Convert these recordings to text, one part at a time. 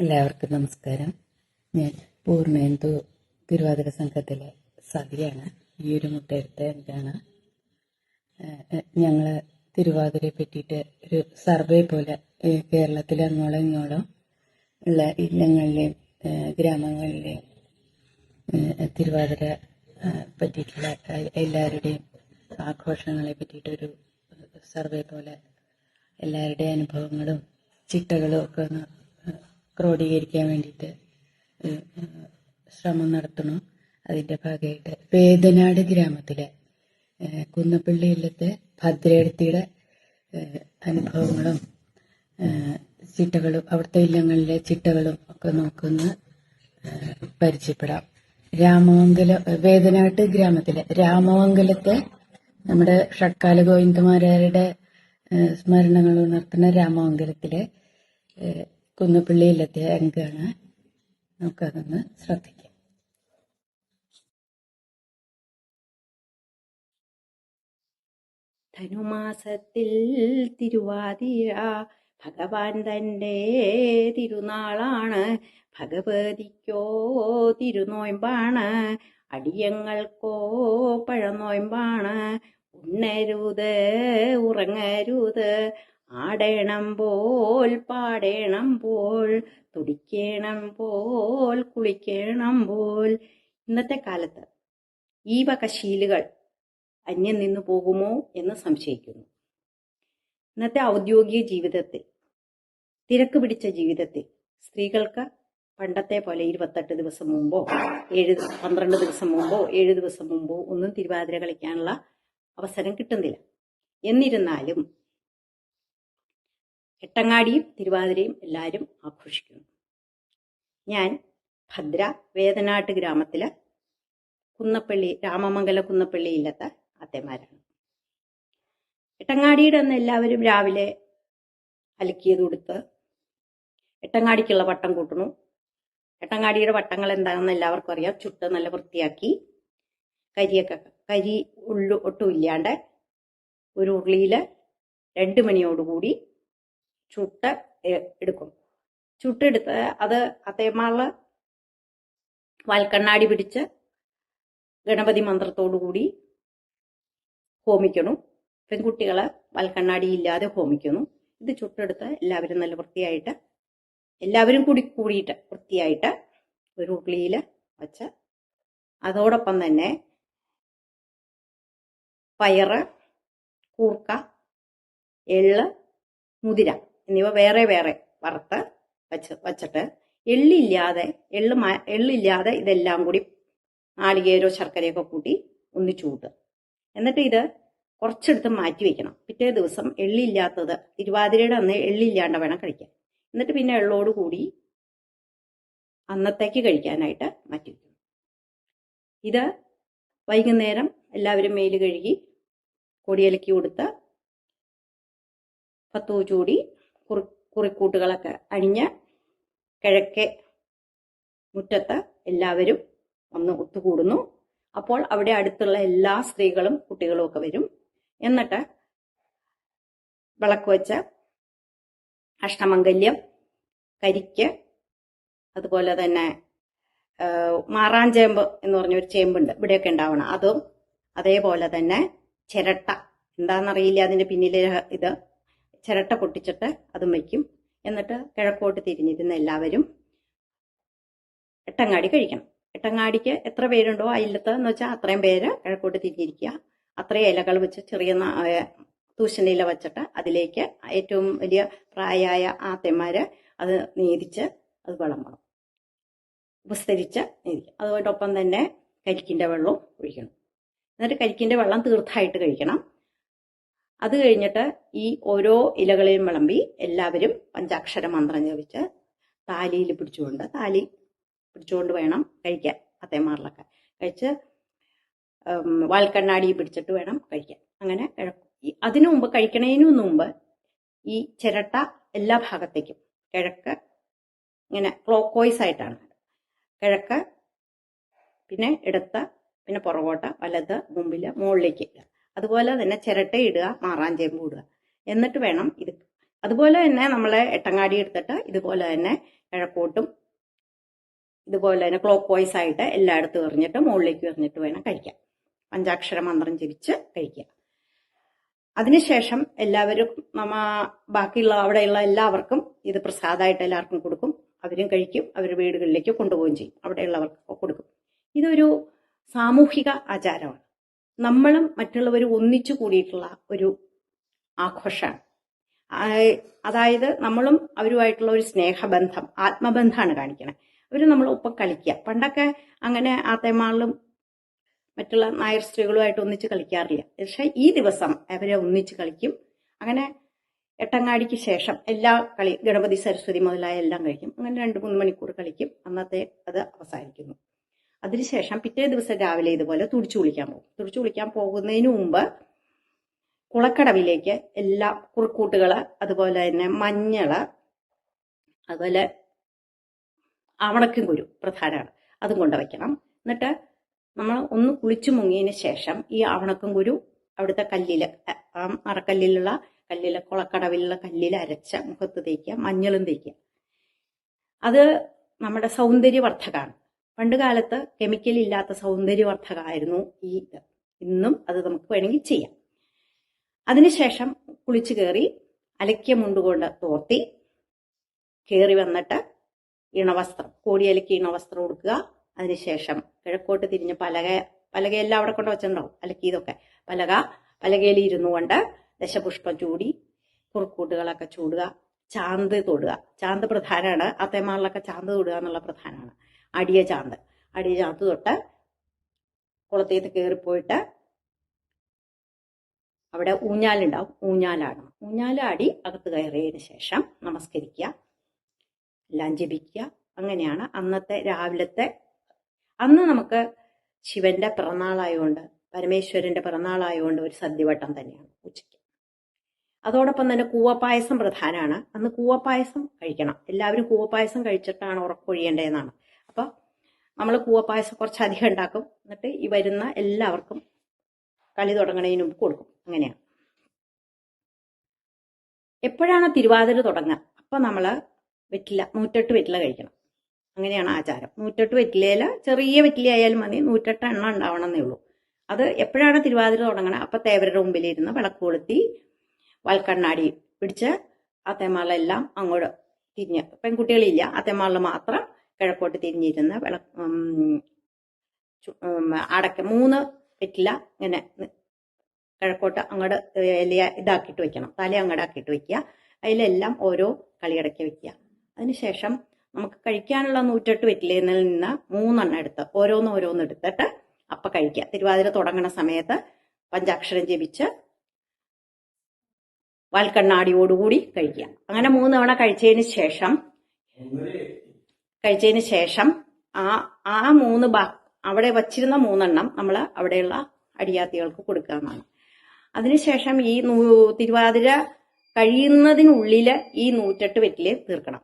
എല്ലാവർക്കും നമസ്കാരം. ഞാൻ പൂർണേന്ദു തിരുവാതിര സംഘത്തിലെ സതിയാണ്. ഈ ഒരു മുട്ടയത്തെ എന്താണ് ഞങ്ങൾ തിരുവാതിരയെ പറ്റിയിട്ട് ഒരു സർവേ പോലെ കേരളത്തിലെ അങ്ങോളം ഇങ്ങോളം ഉള്ള ഇല്ലങ്ങളിലെയും ഗ്രാമങ്ങളിലെയും തിരുവാതിര പറ്റിയിട്ടുള്ള എല്ലാവരുടെയും ആഘോഷങ്ങളെ പറ്റിയിട്ടൊരു സർവേ പോലെ എല്ലാവരുടെയും അനുഭവങ്ങളും ചിട്ടകളും ഒക്കെ ഒന്ന് ക്രോഡീകരിക്കാൻ വേണ്ടിയിട്ട് ശ്രമം നടത്തണം. അതിന്റെ ഭാഗമായിട്ട് വേദനാട് ഗ്രാമത്തിലെ ഏഹ്, കുന്നപ്പള്ളി ഇല്ലത്തെ ഭദ്രയടുത്തിയുടെ അനുഭവങ്ങളും ചിട്ടകളും അവിടുത്തെ ഇല്ലങ്ങളിലെ ചിട്ടകളും ഒക്കെ നോക്കുന്ന പരിചയപ്പെടാം. രാമമംഗല വേദനാട്ട് ഗ്രാമത്തിലെ രാമമംഗലത്തെ നമ്മുടെ ഷഡ്കാല ഗോവിന്ദമാരുടെ സ്മരണകൾ ഉണർത്തുന്ന രാമമംഗലത്തിലെ ഇല്ലത്തെ അംഗമാണ് നമുക്കതൊന്ന് ശ്രദ്ധിക്കാം. ധനുമാസത്തിൽ തിരുവാതിര ഭഗവാൻ തന്റെ തിരുനാളാണ്. ഭഗവതിക്കോ തിരുനോയമ്പാണ്. അടിയങ്ങൾക്കോ പഴനോയമ്പാണ്. ഉണ്ണരുത് ഉറങ്ങരുത്. ആടേണം പോൽ പാടേണം പോൽ തുടിക്കേണം പോൽ കുളിക്കേണം പോൽ. ഇന്നത്തെ കാലത്ത് ഈ വക ശീലുകൾ അന്യം നിന്നു പോകുമോ എന്ന് സംശയിക്കുന്നു. ഇന്നത്തെ ഔദ്യോഗിക ജീവിതത്തിൽ തിരക്ക് പിടിച്ച ജീവിതത്തിൽ സ്ത്രീകൾക്ക് പണ്ടത്തെ പോലെ ഇരുപത്തെട്ട് ദിവസം മുമ്പോ ഏഴ് പന്ത്രണ്ട് ദിവസം മുമ്പോ ഏഴ് ദിവസം മുമ്പോ ഒന്നും തിരുവാതിര കളിക്കാനുള്ള അവസരം കിട്ടുന്നില്ല. എന്നിരുന്നാലും എട്ടങ്ങാടിയും തിരുവാതിരയും എല്ലാവരും ആഘോഷിക്കുന്നു. ഞാൻ ഭദ്ര വേദനാട്ട് ഗ്രാമത്തിലെ കുന്നപ്പള്ളി രാമമംഗല കുന്നപ്പള്ളി ഇല്ലത്തെ അത്തേമാരാണ് എട്ടങ്ങാടിയുടെ അന്ന് എല്ലാവരും രാവിലെ അലക്കിയത് കൊടുത്ത് എട്ടങ്ങാടിക്കുള്ള വട്ടം കൂട്ടണു എട്ടങ്ങാടിയുടെ വട്ടങ്ങൾ എന്താണെന്ന് എല്ലാവർക്കും അറിയാം. ചുട്ട് നല്ല വൃത്തിയാക്കി കരിയൊക്കെ കരി ഉള്ളു ഒട്ടും ഇല്ലാണ്ട് ഒരു ഉരുളിയിൽ രണ്ട് മണിയോടുകൂടി ചുട്ട് എടുക്കും. ചുട്ടെടുത്ത് അത് അത്തേമാൾ വൽക്കണ്ണാടി പിടിച്ച് ഗണപതി മന്ത്രത്തോടുകൂടി ഹോമിക്കണം. പെൺകുട്ടികളെ വൽക്കണ്ണാടി ഇല്ലാതെ ഹോമിക്കുന്നു. ഇത് ചുട്ടെടുത്ത് എല്ലാവരും നല്ല വൃത്തിയായിട്ട് എല്ലാവരും കൂടി കൂടിയിട്ട് വൃത്തിയായിട്ട് ഒരു ഉരുളിയിൽ വച്ച് അതോടൊപ്പം തന്നെ പയറ് കൂർക്ക എള്ള് മുതിര എന്നിവ വേറെ വേറെ വറുത്ത് വച്ച് വച്ചിട്ട് എള്ളില്ലാതെ എള്ള് എള്ളില്ലാതെ ഇതെല്ലാം കൂടി നാളികേരോ ശർക്കരയൊക്കെ കൂട്ടി ഒന്നിച്ചു കൂട്ടുക എന്നിട്ട് ഇത് കുറച്ചെടുത്ത് മാറ്റി വെക്കണം. പിറ്റേ ദിവസം എള്ളില്ലാത്തത് തിരുവാതിരയുടെ അന്ന് എള്ളില്ലാണ്ട് വേണം കഴിക്കാൻ. എന്നിട്ട് പിന്നെ എള്ളോട് കൂടി അന്നത്തേക്ക് കഴിക്കാനായിട്ട് മാറ്റി വെക്കണം. ഇത് വൈകുന്നേരം എല്ലാവരും മേൽ കഴുകി കൊടിയിലക്കി കൊടുത്ത് പത്തു ചൂടി കുറി കുറിക്കൂട്ടുകളൊക്കെ അണിഞ്ഞ് കിഴക്കേ മുറ്റത്ത് എല്ലാവരും വന്ന് ഒത്തുകൂടുന്നു. അപ്പോൾ അവിടെ അടുത്തുള്ള എല്ലാ സ്ത്രീകളും കുട്ടികളും ഒക്കെ വരും. എന്നിട്ട് വിളക്ക് വെച്ച് അഷ്ടമംഗല്യം കരിക്ക് അതുപോലെ തന്നെ മാറാഞ്ചേമ്പ് എന്ന് പറഞ്ഞ ഒരു ചേമ്പുണ്ട്. ഇവിടെയൊക്കെ ഉണ്ടാവണം. അതും അതേപോലെ തന്നെ ചിരട്ട. എന്താണെന്നറിയില്ല അതിന്റെ പിന്നിലെ ഇത്. ചിരട്ട പൊട്ടിച്ചിട്ട് അതും വയ്ക്കും. എന്നിട്ട് കിഴക്കോട്ട് തിരിഞ്ഞിരുന്ന എല്ലാവരും എട്ടങ്ങാടി കഴിക്കണം. എട്ടങ്ങാടിക്ക് എത്ര പേരുണ്ടോ അയിലത്ത് എന്ന് വെച്ചാൽ അത്രയും പേര് കിഴക്കോട്ട് തിരിഞ്ഞിരിക്കുക. അത്രയും ഇലകൾ വെച്ച് ചെറിയ തൂശനില വെച്ചിട്ട് അതിലേക്ക് ഏറ്റവും വലിയ പ്രായമായ ആത്തമാര് അത് നീതിച്ച് അത് വിളമ്പണം ഉപസ്തരിച്ച് നീതിക്കും. അതോടൊപ്പം തന്നെ കരിക്കിന്റെ വെള്ളവും ഒഴിക്കണം. എന്നിട്ട് കരിക്കിന്റെ വെള്ളം തീർത്ഥമായിട്ട് കഴിക്കണം. അത് കഴിഞ്ഞിട്ട് ഈ ഓരോ ഇലകളെയും വിളമ്പി എല്ലാവരും പഞ്ചാക്ഷര മന്ത്രം ജപിച്ച് താലിയിൽ പിടിച്ചുകൊണ്ട് താലി പിടിച്ചുകൊണ്ട് വേണം കഴിക്കാൻ അത്തേമാറിലൊക്കെ കഴിച്ച് വാൽക്കണ്ണാടി പിടിച്ചിട്ട് വേണം കഴിക്കാൻ. അങ്ങനെ അതിനു മുമ്പ് കഴിക്കണതിനു മുമ്പ് ഈ ചിരട്ട എല്ലാ ഭാഗത്തേക്കും കിഴക്ക് ഇങ്ങനെ ക്ലോക്ക് വൈസ് ആയിട്ടാണ്. കിഴക്ക് പിന്നെ ഇടത്ത് പിന്നെ പുറകോട്ട് വലത് മുമ്പിൽ മുകളിലേക്ക് അതുപോലെ തന്നെ ചിരട്ട ഇടുക മാറാഞ്ചേമ്പ് ഇടുക. എന്നിട്ട് വേണം ഇത് അതുപോലെ തന്നെ നമ്മൾ എട്ടങ്ങാടി എടുത്തിട്ട് ഇതുപോലെ തന്നെ ഇഴക്കോട്ടും ഇതുപോലെ തന്നെ ക്ലോക്ക് വൈസ് ആയിട്ട് എല്ലായിടത്തും എറിഞ്ഞിട്ട് മുകളിലേക്ക് എറിഞ്ഞിട്ട് വേണം കഴിക്കാം പഞ്ചാക്ഷര മന്ത്രം ജപിച്ച് കഴിക്കുക. അതിനുശേഷം എല്ലാവരും നമ്മ ബാക്കിയുള്ള അവിടെയുള്ള എല്ലാവർക്കും ഇത് പ്രസാദമായിട്ട് എല്ലാവർക്കും കൊടുക്കും. അവരും കഴിക്കും അവർ വീടുകളിലേക്ക് കൊണ്ടുപോവുകയും ചെയ്യും. അവിടെയുള്ളവർക്ക് കൊടുക്കും. ഇതൊരു സാമൂഹിക ആചാരമാണ്. നമ്മളും മറ്റുള്ളവരും ഒന്നിച്ചു കൂടിയിട്ടുള്ള ഒരു ആഘോഷമാണ്. അതായത് നമ്മളും അവരുമായിട്ടുള്ള ഒരു സ്നേഹബന്ധം ആത്മബന്ധമാണ് കാണിക്കണത് അവർ നമ്മൾ ഒപ്പം കളിക്കുക. പണ്ടൊക്കെ അങ്ങനെ ആത്തേമാളിലും മറ്റുള്ള നായർ സ്ത്രീകളുമായിട്ട് ഒന്നിച്ച് കളിക്കാറില്ല. പക്ഷെ ഈ ദിവസം അവരെ ഒന്നിച്ച് കളിക്കും. അങ്ങനെ എട്ടങ്ങാടിക്ക് ശേഷം എല്ലാ കളി ഗണപതി സരസ്വതി മുതലായ എല്ലാം കഴിക്കും. അങ്ങനെ രണ്ട് മൂന്ന് മണിക്കൂർ കളിക്കും. അന്നത്തെ അത് അവസാനിക്കുന്നു. അതിനുശേഷം പിറ്റേ ദിവസം രാവിലെ ഇതുപോലെ തുടിച്ചു കുളിക്കാൻ പോകും. തുടിച്ചു കുളിക്കാൻ പോകുന്നതിന് മുമ്പ് കുളക്കടവിലേക്ക് എല്ലാ കുറുക്കൂട്ടുകൾ അതുപോലെ തന്നെ മഞ്ഞൾ അതുപോലെ അവണക്കും കുരു പ്രധാനമാണ്. അതും കൊണ്ട് വയ്ക്കണം. എന്നിട്ട് നമ്മൾ ഒന്ന് കുളിച്ചു മുങ്ങിയതിന് ശേഷം ഈ അവണക്കും കുരു അവിടുത്തെ കല്ലിൽ ആ അറക്കല്ലിലുള്ള കല്ലിൽ കുളക്കടവിലുള്ള കല്ലിൽ അരച്ച മുഖത്ത് തേക്കുക മഞ്ഞളും തേക്കുക. അത് നമ്മുടെ സൗന്ദര്യവർദ്ധകാണ്. പണ്ട് കാലത്ത് കെമിക്കൽ ഇല്ലാത്ത സൗന്ദര്യവർദ്ധകമായിരുന്നു ഈ ഇത്. ഇന്നും അത് നമുക്ക് വേണമെങ്കിൽ ചെയ്യാം. അതിനുശേഷം കുളിച്ചു കയറി അലക്കിയ മുണ്ടുകൊണ്ട് തോർത്തി കയറി വന്നിട്ട് ഇണവസ്ത്രം കോടിയലക്കി ഇണവസ്ത്രം കൊടുക്കുക അതിനുശേഷം കിഴക്കോട്ട് തിരിഞ്ഞ് പലക പലകയെല്ലാം അവിടെ കൊണ്ട് വെച്ചിട്ടുണ്ടാവും അലക്കിയതൊക്കെ. പലക പലകയിൽ ഇരുന്നു കൊണ്ട് ദശപുഷ്പം ചൂടി കുറുക്കൂട്ടുകളൊക്കെ ചൂടുക ചാന്ത് തൊടുക. ചാന്ത് പ്രധാനമാണ് ആ ചാന്ത് തൊടുക എന്നുള്ള പ്രധാനമാണ് അടിയ ചാന്ത് അടിയ ചാന്ത് തൊട്ട് കുളത്തേത്ത് കയറിപ്പോയിട്ട് അവിടെ ഊഞ്ഞാലുണ്ടാവും. ഊഞ്ഞാലാടണം. ഊഞ്ഞാലാടി അകത്ത് കയറിയതിന് ശേഷം നമസ്കരിക്കുക. എല്ലാം ജപിക്കുക. അങ്ങനെയാണ് അന്നത്തെ രാവിലത്തെ അന്ന് നമുക്ക് ശിവന്റെ പിറന്നാളായതുകൊണ്ട് പരമേശ്വരന്റെ പിറന്നാളായതുകൊണ്ട് ഒരു സദ്യവട്ടം തന്നെയാണ് ഉച്ചയ്ക്ക്. അതോടൊപ്പം തന്നെ കൂവപ്പായസം പ്രധാനമാണ് അന്ന് കൂവപ്പായസം കഴിക്കണം. എല്ലാവരും കൂവപ്പായസം കഴിച്ചിട്ടാണ് ഉറക്കൊഴിയേണ്ടതെന്നാണ്. അപ്പൊ നമ്മൾ കൂവപ്പായസം കുറച്ചധികം ഉണ്ടാക്കും. എന്നിട്ട് ഈ വരുന്ന എല്ലാവർക്കും കളി തുടങ്ങണതിന് മുമ്പ് കൊടുക്കും. അങ്ങനെയാണ്. എപ്പോഴാണ് തിരുവാതിര തുടങ്ങുക അപ്പൊ നമ്മൾ വെറ്റില നൂറ്റെട്ട് വെറ്റില കഴിക്കണം. അങ്ങനെയാണ് ആചാരം. നൂറ്റെട്ട് വെറ്റിലയില ചെറിയ വെറ്റില ആയാലും മതി. നൂറ്റെട്ട് എണ്ണ ഉണ്ടാവണമെന്നേ ഉള്ളൂ. അത് എപ്പോഴാണ് തിരുവാതിര തുടങ്ങണത് അപ്പൊ തേവരുടെ മുമ്പിലിരുന്ന് വിളക്ക് കൊളുത്തി വൽക്കണ്ണാടി പിടിച്ച് ആ തേമാളെല്ലാം അങ്ങോട്ട് തിരിഞ്ഞ്. പെൺകുട്ടികളില്ല ആ തേമാളിൽ മാത്രം കിഴക്കോട്ട് തിരിഞ്ഞിരുന്ന് ഉം, അടക്ക മൂന്ന് പെറ്റില ഇങ്ങനെ കിഴക്കോട്ട് അങ്ങോട്ട് എലിയ ഇതാക്കിയിട്ട് വെക്കണം. തല അങ്ങോട്ട് ആക്കിയിട്ട് വെക്കുക. അതിലെല്ലാം ഓരോ കളിയടക്കി വെക്കുക. അതിനുശേഷം നമുക്ക് കഴിക്കാനുള്ള നൂറ്റെട്ട് വെറ്റിലയിൽ നിന്ന് മൂന്നെണ്ണം എടുത്ത് ഓരോന്ന് ഓരോന്ന് എടുത്തിട്ട് അപ്പ കഴിക്കുക. തിരുവാതിര തുടങ്ങുന്ന സമയത്ത് പഞ്ചാക്ഷരം ജപിച്ച് വാൽക്കണ്ണാടിയോടുകൂടി കഴിക്കുക. അങ്ങനെ മൂന്ന് തവണ കഴിച്ചതിന് ശേഷം കഴിച്ചതിന് ശേഷം ആ ആ മൂന്ന് ബാ അവിടെ വച്ചിരുന്ന മൂന്നെണ്ണം നമ്മൾ അവിടെയുള്ള അടിയാത്തികൾക്ക് കൊടുക്കാവുന്നതാണ്. അതിനുശേഷം ഈ തിരുവാതിര കഴിയുന്നതിനുള്ളിൽ ഈ നൂറ്റെട്ട് വെറ്റിൽ തീർക്കണം.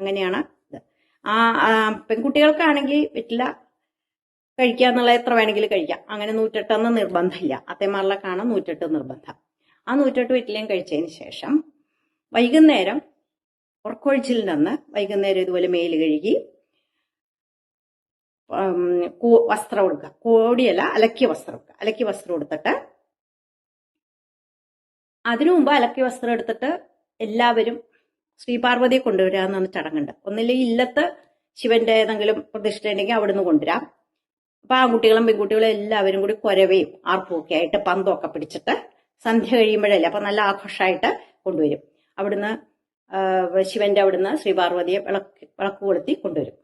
അങ്ങനെയാണ് ഇത്. ആ ആ, പെൺകുട്ടികൾക്കാണെങ്കിൽ വെറ്റില കഴിക്കുക എന്നുള്ള എത്ര വേണമെങ്കിലും കഴിക്കാം. അങ്ങനെ നൂറ്റെട്ടെന്ന് നിർബന്ധമില്ല. അത്തേമാറിലൊക്കെയാണ് നൂറ്റെട്ട് നിർബന്ധം. ആ നൂറ്റെട്ട് വെറ്റിലയും കഴിച്ചതിന് ശേഷം വൈകുന്നേരം ഉറക്കൊഴിച്ചിൽ നിന്ന് വൈകുന്നേരം ഇതുപോലെ മേൽ കഴുകി വസ്ത്രം കൊടുക്കുക കോടിയല്ല അലക്കിയ വസ്ത്രം കൊടുക്കുക അലക്കിയ വസ്ത്രം എടുത്തിട്ട് അതിനു മുമ്പ് അലക്കിയ വസ്ത്രം എടുത്തിട്ട് എല്ലാവരും ശ്രീപാർവതിയെ കൊണ്ടുവരിക എന്നാണ് ചടങ്ങുണ്ട്. ഒന്നില്ലെങ്കിൽ ഇല്ലത്ത് ശിവന്റെ ഏതെങ്കിലും പ്രതിഷ്ഠ ഉണ്ടെങ്കിൽ അവിടുന്ന് കൊണ്ടുവരാം. അപ്പൊ ആൺകുട്ടികളും പെൺകുട്ടികളും എല്ലാവരും കൂടി കുരവയും ആർപ്പും ഒക്കെ ആയിട്ട് പന്തൊക്കെ പിടിച്ചിട്ട് സന്ധ്യ കഴിയുമ്പോഴല്ലേ അപ്പൊ നല്ല ആഘോഷമായിട്ട് കൊണ്ടുവരും. അവിടുന്ന് ശിവന്റെ അവിടുന്ന് ശ്രീപാർവതിയെ വിളക്ക് വിളക്ക് കൊളുത്തി കൊണ്ടുവരും.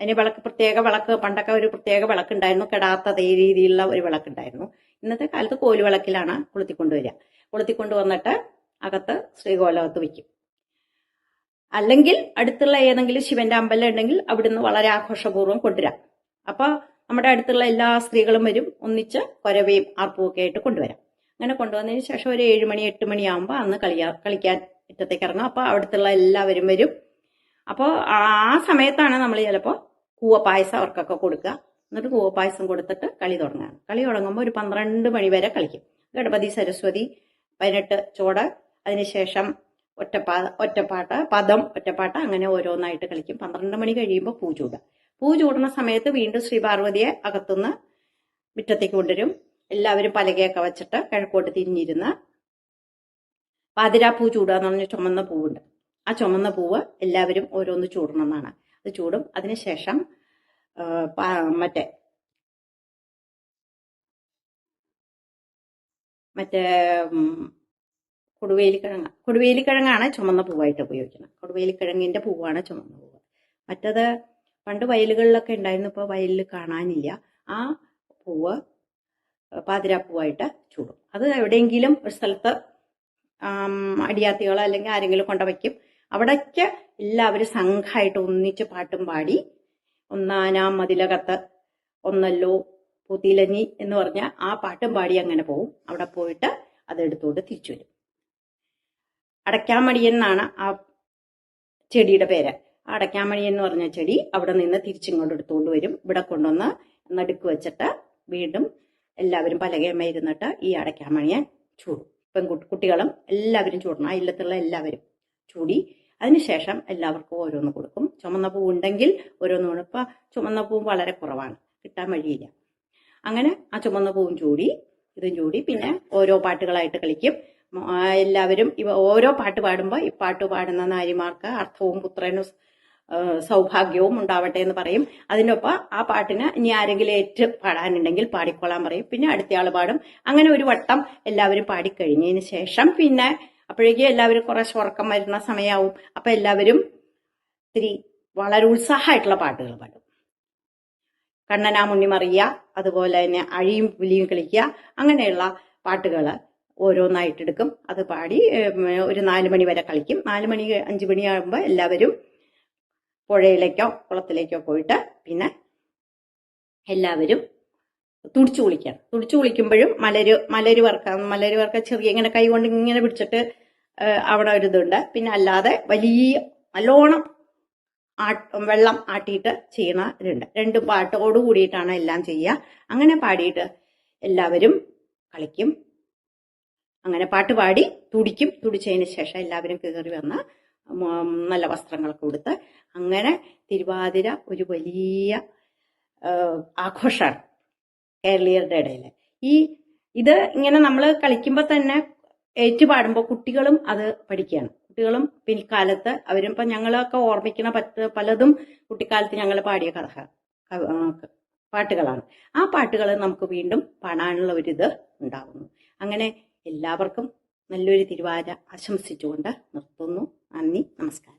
അതിന് വിളക്ക് പ്രത്യേക വിളക്ക് പണ്ടൊക്കെ ഒരു പ്രത്യേക വിളക്കുണ്ടായിരുന്നു. കെടാത്ത രീതിയിലുള്ള ഒരു വിളക്കുണ്ടായിരുന്നു. ഇന്നത്തെ കാലത്ത് കോലു വിളക്കിലാണ് കൊളുത്തി കൊളുത്തിക്കൊണ്ടുവരിക കൊളുത്തിക്കൊണ്ട് വന്നിട്ട് അകത്ത് ശ്രീകോലകത്ത് വയ്ക്കും. അല്ലെങ്കിൽ അടുത്തുള്ള ഏതെങ്കിലും ശിവന്റെ അമ്പലം ഉണ്ടെങ്കിൽ അവിടുന്ന് വളരെ ആഘോഷപൂർവം കൊണ്ടുവരാം. അപ്പൊ നമ്മുടെ അടുത്തുള്ള എല്ലാ സ്ത്രീകളും വരും ഒന്നിച്ച് കൊരവയും ആർപ്പുമൊക്കെ ആയിട്ട് കൊണ്ടുവരാം. അങ്ങനെ കൊണ്ടുവന്നതിന് ശേഷം ഒരു ഏഴ് മണി എട്ട് മണിയാകുമ്പോൾ അന്ന് കളിയാ കളിക്കാൻ മുറ്റത്തേക്ക് ഇറങ്ങും. അപ്പോൾ അവിടുത്തുള്ള എല്ലാവരും വരും. അപ്പോൾ ആ സമയത്താണ് നമ്മൾ ചിലപ്പോൾ കൂവപ്പായസം അവർക്കൊക്കെ കൊടുക്കുക. എന്നിട്ട് കൂവപ്പായസം കൊടുത്തിട്ട് കളി തുടങ്ങുക. കളി തുടങ്ങുമ്പോൾ ഒരു പന്ത്രണ്ട് മണി വരെ കളിക്കും. ഗണപതി സരസ്വതി പതിനെട്ട് ചോട് അതിനുശേഷം ഒറ്റപ്പാ ഒറ്റപ്പാട്ട് പദം ഒറ്റപ്പാട്ട് അങ്ങനെ ഓരോന്നായിട്ട് കളിക്കും. പന്ത്രണ്ട് മണി കഴിയുമ്പോൾ പൂ ചൂടുക. പൂ ചൂടുന്ന സമയത്ത് വീണ്ടും ശ്രീ പാർവതിയെ അകത്തുനിന്ന് മുറ്റത്തേക്ക് കൊണ്ടുവരും. എല്ലാവരും പലകയൊക്കെ വെച്ചിട്ട് കിഴക്കോട്ട് തിരിഞ്ഞിരുന്ന് പാതിരാപ്പൂ ചൂടുക എന്ന് പറഞ്ഞ ചുമന്ന പൂവുണ്ട്. ആ ചുമന്ന പൂവ് എല്ലാവരും ഓരോന്ന് ചൂടണമെന്നാണ്. അത് ചൂടും. അതിനുശേഷം മറ്റേ മറ്റേ കൊടുവേലിക്കിഴങ്ങ്. കൊടുവേലിക്കിഴങ്ങാണ് ചുമന്ന പൂവായിട്ട് ഉപയോഗിക്കുന്നത്. കൊടുവേലിക്കിഴങ്ങിന്റെ പൂവാണ് ചുമന്ന പൂവ്. മറ്റത് പണ്ട് വയലുകളിലൊക്കെ ഉണ്ടായിരുന്നു. ഇപ്പോൾ വയലിൽ കാണാനില്ല. ആ പൂവ് പാതിരാപ്പൂവായിട്ട് ചൂടും. അത് എവിടെയെങ്കിലും ഒരു സ്ഥലത്ത് അടിയാത്തികളോ അല്ലെങ്കിൽ ആരെങ്കിലും കൊണ്ടുവയ്ക്കും അവിടേക്ക് എല്ലാവരും സംഘമായിട്ട് ഒന്നിച്ച് പാട്ടും പാടി ഒന്നാനാം മതിലകത്ത് ഒന്നല്ലോ പുതിലഞ്ഞി എന്ന് പറഞ്ഞ ആ പാട്ടും പാടി അങ്ങനെ പോവും. അവിടെ പോയിട്ട് അത് എടുത്തോണ്ട് തിരിച്ചു വരും. അടയ്ക്കാമടി എന്നാണ് ആ ചെടിയുടെ പേര്. അടയ്ക്കാമണി എന്ന് പറഞ്ഞ ചെടി അവിടെ നിന്ന് തിരിച്ചിങ്ങോട്ട് എടുത്തുകൊണ്ട് വരും. ഇവിടെ കൊണ്ടുവന്ന് നടുക്ക് വെച്ചിട്ട് വീണ്ടും എല്ലാവരും പലകയമ്മ ഇരുന്നിട്ട് ഈ അടയ്ക്കാമണിയെ ചൂടും. പെൺകുട്ടി കുട്ടികളും എല്ലാവരും ചൂടണം. ആ ഇല്ലത്തുള്ള എല്ലാവരും ചൂടി അതിനുശേഷം എല്ലാവർക്കും ഓരോന്ന് കൊടുക്കും. ചുമന്ന പൂ ഉണ്ടെങ്കിൽ ഓരോന്ന് കൊടുക്കുക ചുമന്ന പൂവും വളരെ കുറവാണ്. കിട്ടാൻ വഴിയില്ല. അങ്ങനെ ആ ചുമന്ന പൂവും ചൂടി ഇതും ചൂടി. പിന്നെ ഓരോ പാട്ടുകളായിട്ട് കളിക്കും. എല്ലാവരും ഇവ ഓരോ പാട്ട് പാടുമ്പോൾ ഈ പാട്ട് പാടുന്ന നാരിമാർക്ക് അർത്ഥവും പുത്രനും സൗഭാഗ്യവും ഉണ്ടാവട്ടെ എന്ന് പറയും. അതിനൊപ്പം ആ പാട്ടിന് ഇനി ആരെങ്കിലും ഏറ്റ് പാടാനുണ്ടെങ്കിൽ പാടിക്കൊള്ളാൻ പറയും. പിന്നെ അടുത്ത ആൾ പാടും. അങ്ങനെ ഒരു വട്ടം എല്ലാവരും പാടിക്കഴിഞ്ഞതിന് ശേഷം പിന്നെ അപ്പോഴേക്കും എല്ലാവരും കുറച്ച് ഉറക്കം വരുന്ന സമയമാവും അപ്പം എല്ലാവരും ഇത്തിരി വളരെ ഉത്സാഹമായിട്ടുള്ള പാട്ടുകൾ പാടും. കണ്ണനാ മുന്നിമറിയ അതുപോലെ തന്നെ അഴിയും പുലിയും കളിക്കുക അങ്ങനെയുള്ള പാട്ടുകൾ ഓരോന്നായിട്ടെടുക്കും. അത് പാടി ഒരു നാല് മണി വരെ കളിക്കും. നാല് മണി അഞ്ച് മണിയാകുമ്പോൾ എല്ലാവരും പുഴയിലേക്കോ കുളത്തിലേക്കോ പോയിട്ട് പിന്നെ എല്ലാവരും തുടിച്ചു കുളിക്കണം തുടിച്ചു കുളിക്കുമ്പോഴും മലര് മലര് വർക്ക മലര് വർക്ക ചെറിയ ഇങ്ങനെ കൈ കൊണ്ട് ഇങ്ങനെ പിടിച്ചിട്ട് അവിടെ ഒരു ഇതുണ്ട്. പിന്നെ അല്ലാതെ വലിയ നല്ലോണം വെള്ളം ആട്ടിയിട്ട് ചെയ്യണ ഇതുണ്ട്. രണ്ട് പാട്ടോട് കൂടിയിട്ടാണ് എല്ലാം ചെയ്യുക. അങ്ങനെ പാടിയിട്ട് എല്ലാവരും കളിക്കും. അങ്ങനെ പാട്ട് പാടി തുടിക്കും. തുടിച്ചതിന് ശേഷം എല്ലാവരും കയറി വന്ന് നല്ല വസ്ത്രങ്ങളൊക്കെ കൊടുത്ത് അങ്ങനെ തിരുവാതിര ഒരു വലിയ ആഘോഷമാണ് കേരളീയരുടെ ഇടയിൽ ഈ ഇത് ഇങ്ങനെ നമ്മൾ കളിക്കുമ്പോൾ തന്നെ ഏറ്റുപാടുമ്പോൾ കുട്ടികളും അത് പഠിക്കുകയാണ്. കുട്ടികളും പിൽക്കാലത്ത് അവരും ഞങ്ങളൊക്കെ ഓർമ്മിക്കുന്ന പത്ത് പലതും കുട്ടിക്കാലത്ത് ഞങ്ങൾ പാടിയ കഥ പാട്ടുകളാണ്. ആ പാട്ടുകൾ നമുക്ക് വീണ്ടും പാടാനുള്ള ഒരിത് ഉണ്ടാകുന്നു അങ്ങനെ എല്ലാവർക്കും നല്ലൊരു തിരുവാതിര ആശംസിച്ചുകൊണ്ട് നിർത്തുന്നു. നന്ദി നമസ്കാരം.